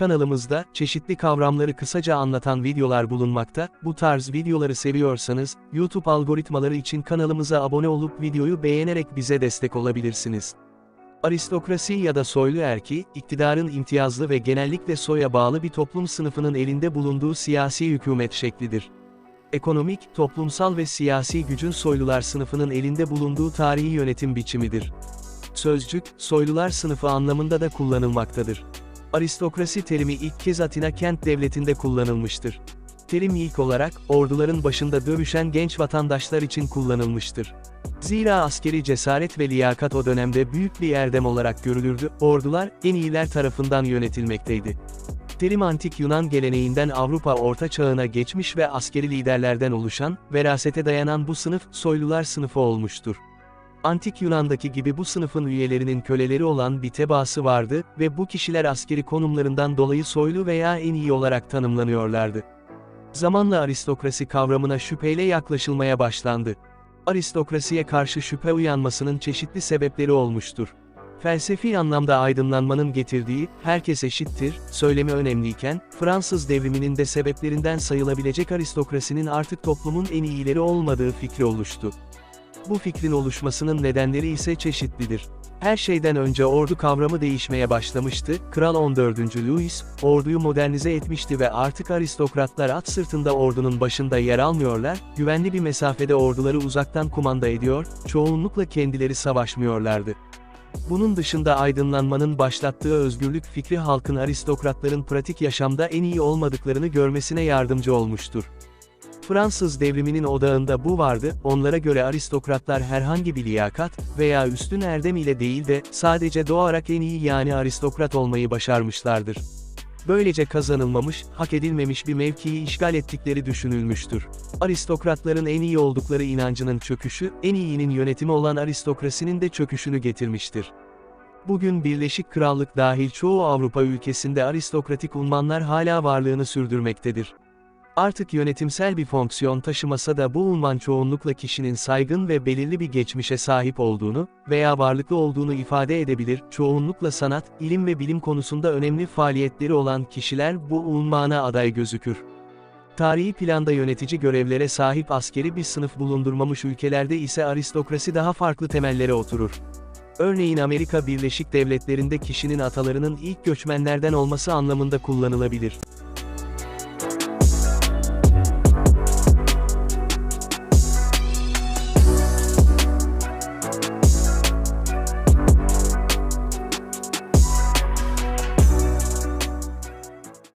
Kanalımızda, çeşitli kavramları kısaca anlatan videolar bulunmakta, bu tarz videoları seviyorsanız, YouTube algoritmaları için kanalımıza abone olup videoyu beğenerek bize destek olabilirsiniz. Aristokrasi ya da soylu erki, iktidarın imtiyazlı ve genellikle soya bağlı bir toplum sınıfının elinde bulunduğu siyasi hükümet şeklidir. Ekonomik, toplumsal ve siyasi gücün soylular sınıfının elinde bulunduğu tarihi yönetim biçimidir. Sözcük, soylular sınıfı anlamında da kullanılmaktadır. Aristokrasi terimi ilk kez Atina kent devletinde kullanılmıştır. Terim ilk olarak, orduların başında dövüşen genç vatandaşlar için kullanılmıştır. Zira askeri cesaret ve liyakat o dönemde büyük bir erdem olarak görülürdü, ordular, en iyiler tarafından yönetilmekteydi. Terim antik Yunan geleneğinden Avrupa Orta Çağına geçmiş ve askeri liderlerden oluşan, verasete dayanan bu sınıf, soylular sınıfı olmuştur. Antik Yunan'daki gibi bu sınıfın üyelerinin köleleri olan bir tebaası vardı ve bu kişiler askeri konumlarından dolayı soylu veya en iyi olarak tanımlanıyorlardı. Zamanla aristokrasi kavramına şüpheyle yaklaşılmaya başlandı. Aristokrasiye karşı şüphe uyanmasının çeşitli sebepleri olmuştur. Felsefi anlamda aydınlanmanın getirdiği, herkes eşittir, söylemi önemliyken, Fransız devriminin de sebeplerinden sayılabilecek aristokrasinin artık toplumun en iyileri olmadığı fikri oluştu. Bu fikrin oluşmasının nedenleri ise çeşitlidir. Her şeyden önce ordu kavramı değişmeye başlamıştı, Kral 14. Louis, orduyu modernize etmişti ve artık aristokratlar at sırtında ordunun başında yer almıyorlar, güvenli bir mesafede orduları uzaktan kumanda ediyor, çoğunlukla kendileri savaşmıyorlardı. Bunun dışında aydınlanmanın başlattığı özgürlük fikri halkın aristokratların pratik yaşamda en iyi olmadıklarını görmesine yardımcı olmuştur. Fransız devriminin odağında bu vardı, onlara göre aristokratlar herhangi bir liyakat veya üstün erdem ile değil de sadece doğarak en iyi yani aristokrat olmayı başarmışlardır. Böylece kazanılmamış, hak edilmemiş bir mevkiyi işgal ettikleri düşünülmüştür. Aristokratların en iyi oldukları inancının çöküşü, en iyinin yönetimi olan aristokrasinin de çöküşünü getirmiştir. Bugün Birleşik Krallık dahil çoğu Avrupa ülkesinde aristokratik unvanlar hala varlığını sürdürmektedir. Artık yönetimsel bir fonksiyon taşımasa da bu unvan çoğunlukla kişinin saygın ve belirli bir geçmişe sahip olduğunu veya varlıklı olduğunu ifade edebilir, çoğunlukla sanat, ilim ve bilim konusunda önemli faaliyetleri olan kişiler bu unvana aday gözükür. Tarihi planda yönetici görevlere sahip askeri bir sınıf bulundurmamış ülkelerde ise aristokrasi daha farklı temellere oturur. Örneğin Amerika Birleşik Devletleri'nde kişinin atalarının ilk göçmenlerden olması anlamında kullanılabilir.